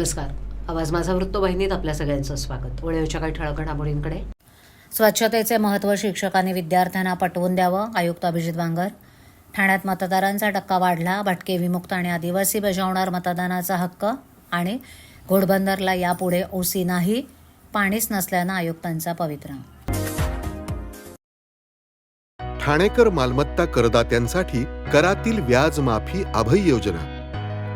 नमस्कार. आवाज माझा वृत्तवाहिनीत आपल्या सगळ्यांचं स्वागत. वळेवच्या काही ठळक घडामोडींकडे. स्वच्छतेचे महत्त्व शिक्षकांनी विद्यार्थ्यांना पटवून द्यावं आयुक्त अभिजित बांगर ठाण्यात मतदारांचा टक्का वाढला भटके विमुक्त आणि आदिवासी बजावणार मतदानाचा हक्क आणि घोडबंदरला यापुढे ओसी नाही पाणीच नसल्यानं आयुक्तांचा पवित्रा. ठाणेकर मालमत्ता करदात्यांसाठी करातील व्याज माफी अभय योजना.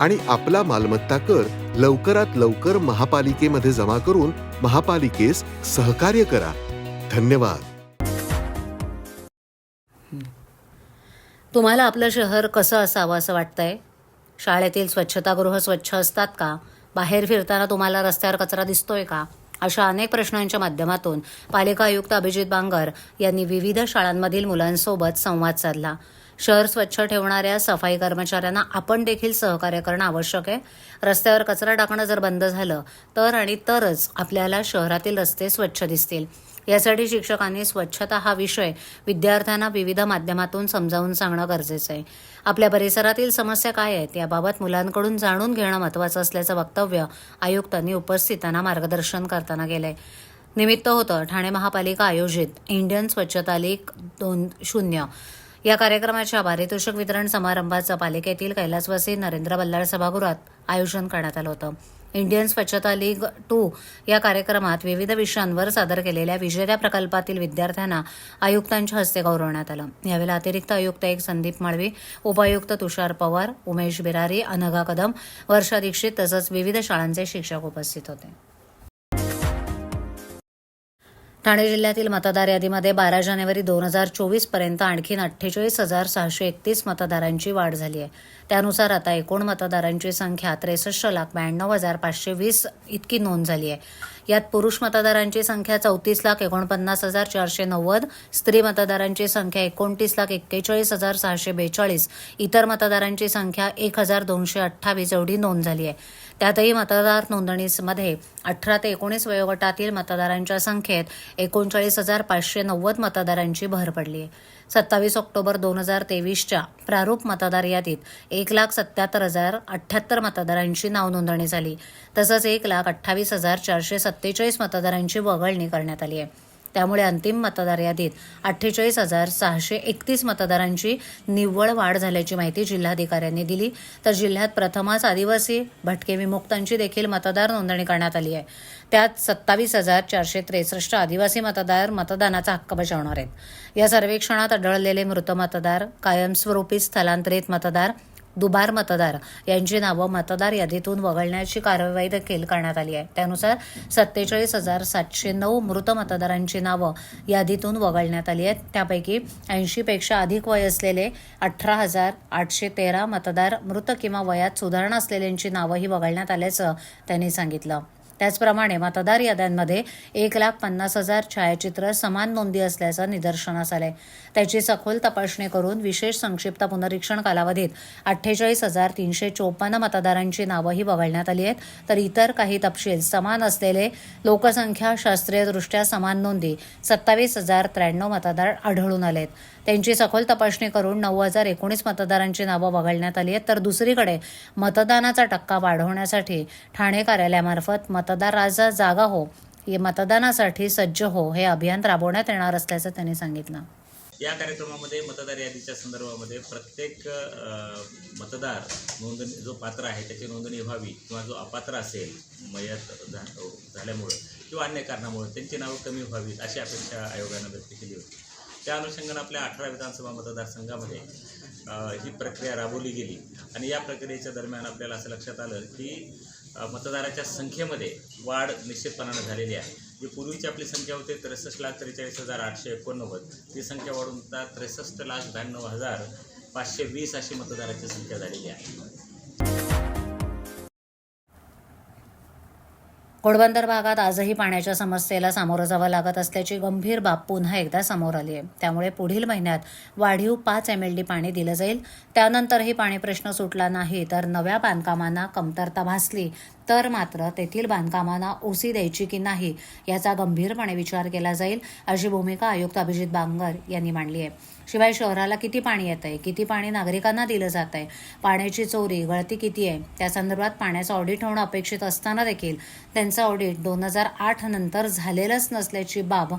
आणि आपला मालमत्ता कर लवकरात लवकर महापालिकेमध्ये जमा करून महापालिकेस सहकार्य करा. धन्यवाद. तुम्हाला आपलं शहर कसं असावं असं वाटतंय? शाळेतील स्वच्छतागृह स्वच्छ असतात का? बाहेर फिरताना तुम्हाला रस्त्यावर कचरा दिसतोय का? अशा अनेक प्रश्नांच्या माध्यमातून पालिका आयुक्त अभिजित बांगर यांनी विविध शाळांमधील मुलांसोबत संवाद साधला. शहर स्वच्छ ठेवणाऱ्या सफाई कर्मचाऱ्यांना आपण देखील सहकार्य करणं आवश्यक आहे. रस्त्यावर कचरा टाकणं जर बंद झालं तर आणि तरच आपल्याला शहरातील रस्ते स्वच्छ दिसतील. यासाठी शिक्षकांनी स्वच्छता हा विषय विद्यार्थ्यांना विविध माध्यमातून समजावून सांगणं गरजेचं आहे. आपल्या परिसरातील समस्या काय आहेत याबाबत मुलांकडून जाणून घेणं महत्त्वाचं असल्याचं वक्तव्य आयुक्तांनी उपस्थितांना मार्गदर्शन करताना केलंय. निमित्त होतं ठाणे महापालिका आयोजित इंडियन स्वच्छता लीग दोन शून्य. या कार्यक्रमाच्या पारितोषिक वितरण समारंभाचं पालिकेतील कैलासवासी नरेंद्र बल्लाळ सभागृहात आयोजन करण्यात आलं होतं. इंडियन स्वच्छता लीग टू या कार्यक्रमात विविध विषयांवर सादर केलेल्या विजेत्या प्रकल्पातील विद्यार्थ्यांना आयुक्तांच्या हस्ते गौरवण्यात आलं. यावेळेला अतिरिक्त आयुक्त एक संदीप माळवी उपायुक्त तुषार पवार उमेश बिरारी अनघा कदम वर्षा दीक्षित तसंच विविध शाळांचे शिक्षक उपस्थित होते. ठाणे जिल्ह्यातील मतदार यादीमध्ये बारा जानेवारी दोन हजार चोवीसपर्यंत आणखीन अठ्ठेचाळीस हजार सहाशे एकतीस मतदारांची वाढ झाली आहे. त्यानुसार आता एकूण मतदारांची संख्या त्रेसष्ट लाख ब्याण्णव हजार पाचशे वीस इतकी नोंद झाली आहे. यात पुरुष मतदारांची संख्या चौतीस लाख एकोणपन्नास हजार चारशे नव्वद स्त्री मतदारांची संख्या एकोणतीस लाख एक्केचाळीस हजार सहाशे बेचाळीस इतर मतदारांची संख्या एक हजार दोनशे अठ्ठावीस एवढी नोंद झाली आहे. त्यातही मतदार नोंदणीमध्ये अठरा ते एकोणीस वयोगटातील मतदारांच्या संख्येत एकोणचाळीस हजार पाचशे नव्वद मतदारांची भर पडली आहे सत्तावीस ऑक्टोबर दोन हजार तेवीसच्या प्रारूप मतदार यादीत एक लाख सत्याहत्तर हजार अठ्ठ्याहत्तर मतदारांची नाव नोंदणी झाली. तसंच एक लाख अठ्ठावीस हजार चारशे सत्तेचाळीस मतदारांची वगळणी करण्यात आली आहे त्यामुळे अंतिम मतदार यादीत अठ्ठेचाळीस हजार सहाशे एकतीस मतदारांची निव्वळ वाढ झाल्याची माहिती जिल्हाधिकाऱ्यांनी दिली. तर जिल्ह्यात प्रथमच आदिवासी भटके विमुक्तांची देखील मतदार नोंदणी करण्यात आली आहे. त्यात सत्तावीस हजार चारशे त्रेसष्ट आदिवासी मतदार मतदानाचा हक्क बजावणार आहेत. या सर्वेक्षणात आढळलेले मृत मतदार कायमस्वरूपी स्थलांतरित मतदार दुबार मतदार. यांची नावं मतदार यादीतून वगळण्याची कारवाई देखील करण्यात आली आहे. त्यानुसार सत्तेचाळीस हजार सातशे नऊ मृत मतदारांची नावं यादीतून वगळण्यात आली आहेत. त्यापैकी ऐंशीपेक्षा अधिक वय असलेले अठरा हजार आठशे तेरा मतदार मृत किंवा वयात सुधारणा असलेल्यांची नावंही वगळण्यात आल्याचं त्यांनी सांगितलं. त्याचप्रमाणे मतदार याद्यांमध्ये एक लाख पन्नास हजार छायाचित्र समान नोंदी असल्याचं निदर्शनास आलंय. त्याची सखोल तपासणी करून विशेष संक्षिप्त पुनरीक्षण कालावधीत अठ्ठेचाळीस हजार तीनशे चोपन्न मतदारांची नावंही वगळण्यात आली आहेत. तर इतर काही तपशील समान असलेले लोकसंख्या शास्त्रीयदृष्ट्या समान नोंदी सत्तावीस हजार त्र्याण्णव मतदार आढळून आले आहेत त्यांची सखोल तपासणी करून नऊ हजार एकोणीस मतदारांची नावं वगळण्यात आली आहेत. तर दुसरीकडे मतदानाचा टक्का वाढवण्यासाठी ठाणे कार्यालयामार्फत मतदार राजा जागा हो मतदानासाठी सज्ज हो हे अभियान राबवण्यात येणार असल्याचं त्यांनी सांगितलं. या कार्यक्रमामध्ये मतदार यादीच्या संदर्भामध्ये प्रत्येक मतदार नोंदणी जो पात्र आहे त्याची नोंदणी व्हावी किंवा जो अपात्र असेल मयत झाल्यामुळं किंवा अन्य कारणामुळे त्यांची नावं कमी व्हावीत अशी अपेक्षा आयोगानं व्यक्त केली होती. त्या अनुषंगानं आपल्या अठरा विधानसभा मतदारसंघामध्ये ही प्रक्रिया राबवली गेली. आणि या प्रक्रियेच्या दरम्यान आपल्याला असं लक्षात आलं की मतदाराच्या संख्येमध्ये वाढ निश्चितपणानं झालेली आहे. जी पूर्वीची आपली संख्या होती त्रेसष्ट लाख त्रेचाळीस हजार आठशे एकोणनव्वद. ती संख्या वाढून आता त्रेसष्ट लाख ब्याण्णव हजार पाचशे वीस अशी मतदाराची संख्या झालेली आहे. घोडबंदर भागात आजही पाण्याच्या समस्येला सामोरं जावं लागत असल्याची गंभीर बाब पुन्हा एकदा समोर आली आहे. त्यामुळे पुढील महिन्यात वाढीव पाच एम एल डी पाणी दिलं जाईल. त्यानंतरही पाणी प्रश्न सुटला नाही तर नव्या बांधकामांना कमतरता भासली. तर मात्र तेथील बांधकामांना ओसी द्यायची की नाही याचा गंभीरपणे विचार केला जाईल अशी भूमिका आयुक्त अभिजित बांगर यांनी मांडली आहे. शिवाय शहराला किती पाणी येत आहे किती पाणी नागरिकांना दिलं जात आहे पाण्याची चोरी गळती किती आहे त्या संदर्भात पाण्याचं ऑडिट होणं अपेक्षित असताना देखील त्यांचं ऑडिट दोन हजार आठ नंतर झालेलंच नसल्याची बाब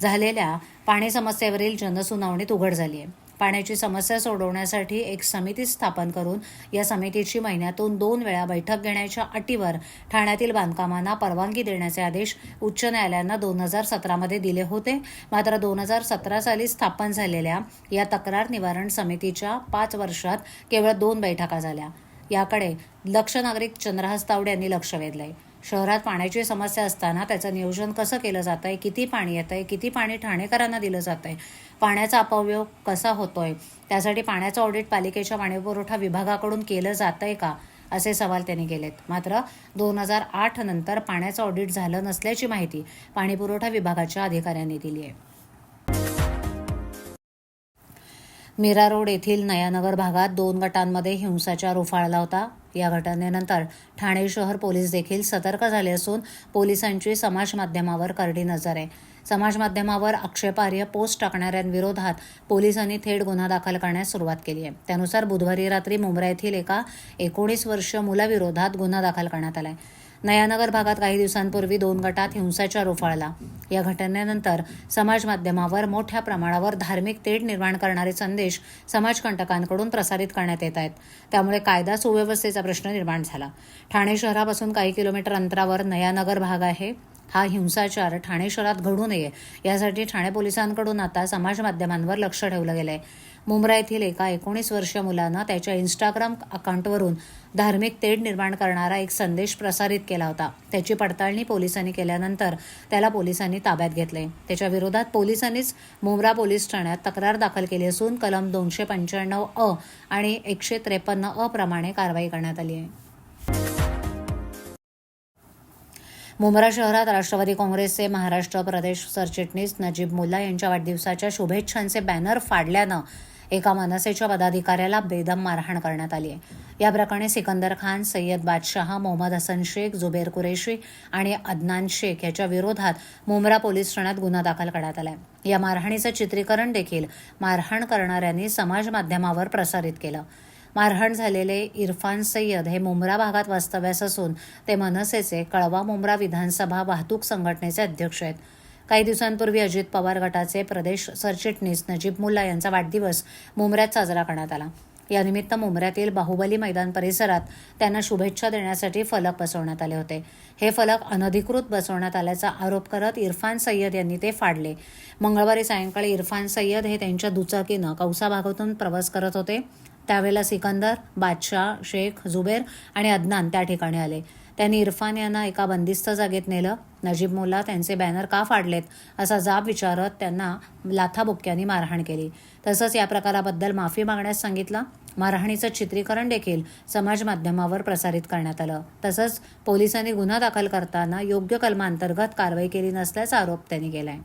झालेल्या पाणी समस्येवरील जनसुनावणीत उघड झाली आहे. पाण्याची समस्या सोडवण्यासाठी एक समिती स्थापन करून या समितीची महिन्यातून दोन वेळा बैठक घेण्याच्या अटीवर ठाण्यातील बांधकामांना परवानगी देण्याचे आदेश उच्च न्यायालयानं दोन हजार सतरामध्ये दिले होते. मात्र दोन हजार सतरा साली स्थापन झालेल्या या तक्रार निवारण समितीच्या पाच वर्षात केवळ दोन बैठका झाल्या. याकडे लक्ष नागरिक चंद्रहास तावडे यांनी लक्ष वेधलंय. शहरात पाण्याची समस्या असताना त्याचं नियोजन कसं केलं जात आहे किती पाणी येत आहे किती पाणी ठाणेकरांना दिलं जात आहे पाण्याचा अपव्यय कसा होतोय? त्यासाठी पाण्याचं ऑडिट पालिकेच्या पाणीपुरवठा विभागाकडून केलं जात आहे का? असे सवाल त्यांनी केलेत. मात्र दोन हजार आठ नंतर पाण्याचं ऑडिट झालं नसल्याची माहिती पाणीपुरवठा विभागाच्या अधिकाऱ्यांनी दिली आहे. मीरा रोड येथील नयानगर भागात दोन गटांमध्ये हिंसाचार उफाळला होता. या घटनेनंतर ठाणे शहर पोलीस देखील सतर्क झाले असून पोलिसांची समाज माध्यमावर करडी नजर आहे. समाज माध्यमावर आक्षेपार्ह पोस्ट टाकणाऱ्यांविरोधात पोलिसांनी थेट गुन्हा दाखल करण्यास सुरुवात केली आहे. त्यानुसार बुधवारी रात्री मुंब्रा येथील एका एकोणीस वर्षीय मुलाविरोधात गुन्हा दाखल करण्यात आलाय. नयानगर भागात काही दिवसांपूर्वी दोन गटात हिंसाचार उफाळला या घटनेनंतर समाज माध्यमावर मोठ्या प्रमाणावर धार्मिक तेढ निर्माण करणारे संदेश समाजकंटकांकडून प्रसारित करण्यात येत आहेत. त्यामुळे कायदा सुव्यवस्थेचा प्रश्न निर्माण झाला. ठाणे शहरापासून काही किलोमीटर अंतरावर नयानगर भाग आहे. हा हिंसाचार ठाणे शहरात घडू नये यासाठी ठाणे पोलिसांकडून आता समाज माध्यमांवर लक्ष ठेवलं गेलं आहे मुंब्रा येथील एका एकोणीस वर्षीय मुलानं त्याच्या इन्स्टाग्राम अकाउंटवरून धार्मिक तेढ निर्माण करणारा एक संदेश प्रसारित केला होता. त्याची पडताळणी पोलिसांनी केल्यानंतर त्याला पोलिसांनी ताब्यात घेतले. त्याच्या विरोधात पोलिसांनीच मुंब्रा पोलीस ठाण्यात तक्रार दाखल केली असून कलम दोनशे पंच्याण्णव अ आणि एकशे त्रेपन्न अ प्रमाणे कारवाई करण्यात आली आहे. मुंब्रा शहरात राष्ट्रवादी काँग्रेसचे महाराष्ट्र प्रदेश सरचिटणीस नजीब मुल्ला यांच्या वाढदिवसाच्या शुभेच्छांचे बॅनर फाडल्यानं एका मनसेच्या पदाधिकाऱ्याला बेदम मारहाण करण्यात आली आहे. या प्रकरणी सिकंदर खान सय्यद बादशहा मोहम्मद हसन शेख जुबेर कुरेशी आणि अदनान शेख याच्या विरोधात मुंब्रा पोलीस ठाण्यात गुन्हा दाखल करण्यात आलाय. या मारहाणीचं चित्रीकरण देखील मारहाण करणाऱ्यांनी समाज माध्यमावर प्रसारित केलं. मारहाण झालेले इरफान सय्यद हे मुंब्रा भागात वास्तव्यास असून ते मनसेचे कळवा मुंब्रा विधानसभा वाहतूक संघटनेचे अध्यक्ष आहेत. काही दिवसांपूर्वी अजित पवार गटाचे प्रदेश सरचिटणीस नजीब मुल्ला यांचा वाढदिवस मुंबऱ्यात साजरा करण्यात आला. यानिमित्त मुंबऱ्यातील बाहुबली मैदान परिसरात त्यांना शुभेच्छा देण्यासाठी फलक बसवण्यात आले होते. हे फलक अनधिकृत बसवण्यात आल्याचा आरोप करत इरफान सय्यद यांनी ते फाडले. मंगळवारी सायंकाळी इरफान सय्यद हे त्यांच्या दुचाकीनं कौसा भागातून प्रवास करत होते. त्यावेळेला सिकंदर बादशाह शेख जुबेर आणि अदनान त्या ठिकाणी आले. त्यांनी इरफान यांना एका बंदिस्त जागेत नेलं. नजीब मुल्ला त्यांचे बॅनर का फाडलेत असा जाब विचारत त्यांना लाथाबुक्क्यांनी मारहाण केली. तसंच या प्रकाराबद्दल माफी मागण्यास सांगितलं. मारहाणीचं चित्रीकरण देखील समाज माध्यमावर प्रसारित करण्यात आलं. तसंच पोलिसांनी गुन्हा दाखल करताना योग्य कलमांतर्गत कारवाई केली नसल्याचा आरोप त्यांनी केलाय.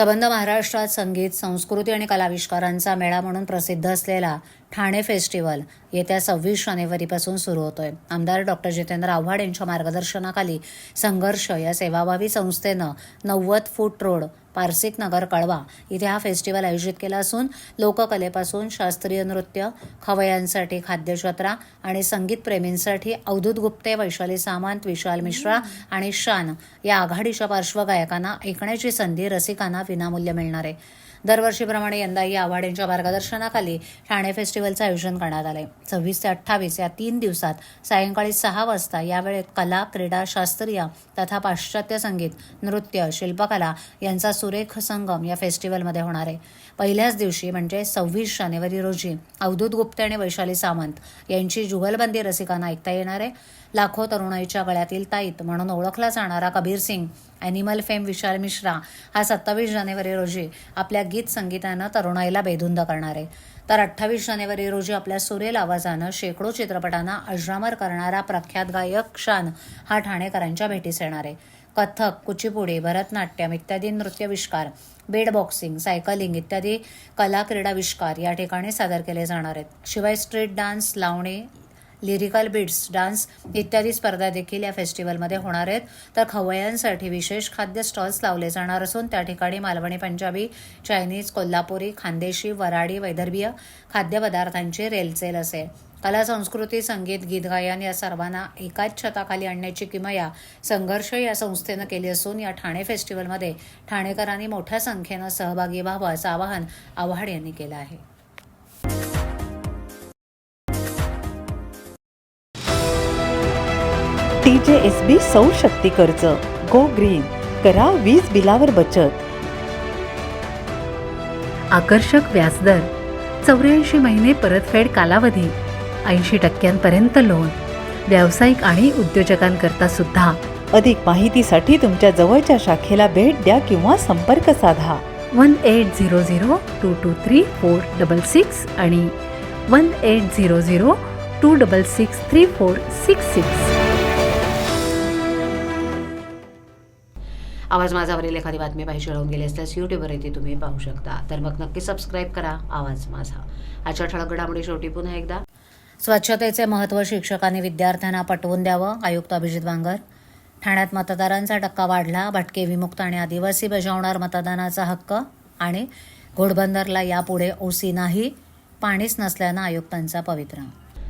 सबंध महाराष्ट्रात संगीत संस्कृती आणि कलाविष्कारांचा मेळा म्हणून प्रसिद्ध असलेला ठाणे फेस्टिवल येत्या सव्वीस जानेवारीपासून सुरू होतोय. आमदार डॉक्टर जितेंद्र आव्हाड यांच्या मार्गदर्शनाखाली संघर्ष या सेवाभावी संस्थेनं नव्वद फूट रोड पारसिक नगर कळवा इथे हा फेस्टिवल आयोजित केला असून लोककलेपासून शास्त्रीय नृत्य खवयांसाठी खाद्यजत्रा आणि संगीतप्रेमींसाठी अवधूत गुप्ते वैशाली सामंत विशाल मिश्रा आणि शान या आघाडीच्या पार्श्वगायकांना ऐकण्याची संधी रसिकांना विनामूल्य मिळणार आहे. दरवर्षीप्रमाणे यंदाही आव्हाड यांच्या मार्गदर्शनाखाली ठाणे फेस्टिवलचं आयोजन करण्यात आलंय. सव्वीस ते अठ्ठावीस या तीन दिवसात सायंकाळी सहा वाजता यावेळेत कला क्रीडा शास्त्रीय तथा पाश्चात्य संगीत नृत्य शिल्पकला यांचा सुरेख संगम या फेस्टिवलमध्ये होणार आहे. पहिल्याच दिवशी म्हणजे सव्वीस जानेवारी रोजी अवधूत गुप्ते आणि वैशाली सामंत यांची जुगलबंदी रसिकांना ऐकता येणार आहे. लाखो तरुणाईच्या गळ्यातील ताईत म्हणून ओळखला जाणारा कबीर सिंग ॲनिमल फेम विशाल मिश्रा हा सत्तावीस जानेवारी रोजी आपल्या गीत संगीतानं तरुणाईला बेधुंद करणार आहे. तर अठ्ठावीस जानेवारी रोजी आपल्या सुरेल आवाजानं शेकडो चित्रपटांना अजरामर करणारा प्रख्यात गायक शान हा ठाणेकरांच्या भेटीस येणार आहे. कथक कुचिपुडी भरतनाट्यम इत्यादी नृत्यविष्कार बेड बॉक्सिंग सायकलिंग इत्यादी कला क्रीडाविष्कार या ठिकाणी सादर केले जाणार आहेत. शिवाय street dance lavani lyrical beats dance इत्यादी स्पर्धा देखील या फेस्टिवलमध्ये होणार आहेत. तर खवयांसाठी विशेष खाद्य स्टॉल्स लावले जाणार असून त्या ठिकाणी मालवणी पंजाबी चायनीज कोल्हापुरी खानदेशी वराडी वैदर्भीय खाद्यपदार्थांची रेलचेल असेल कला संस्कृती संगीत गीत गायन या सर्वांना एकाच छताखाली आणण्याची किमया संघर्ष या संस्थेनं केली असून या ठाणे फेस्टिवलमध्ये ठाणेकरांनी मोठ्या संख्येनं सहभागी व्हावं असं आवाहन आव्हाड यांनी केलं आहे. टी जे एस बी सौर शक्ती कर्ज गो ग्रीन करा वीज बिलावर बचत. आकर्षक व्याजदर चौऱ्याऐंशी महिने परतफेड कालावधी. ऐंशी टक्क्यांपर्यंत लोन. व्यावसायिक आणि उद्योजकांकरता सुद्धा. अधिक माहितीसाठी तुमच्या जवळच्या शाखेला भेट द्या किंवा संपर्क साधा. One eight zero zero two two three four double six आणि one eight zero zero two double six three four six six. आवाज माझावरील एखादी बातमी पाहिजे राहून गेली असल्यास यूट्यूबवर ती तुम्ही पाहू शकता. तर मग नक्की सबस्क्राईब करा. आवाज माझा. आजच्या ठळक घडामोडी शेवटी पुन्हा एकदा. स्वच्छतेचे महत्त्व शिक्षकांनी विद्यार्थ्यांना पटवून द्यावं आयुक्त अभिजित बांगर. ठाण्यात मतदारांचा टक्का वाढला. भटके विमुक्त आणि आदिवासी बजावणार मतदानाचा हक्क आणि घोडबंदरला यापुढे ओसी नाही पाणीच नसल्यानं आयुक्तांचा पवित्रा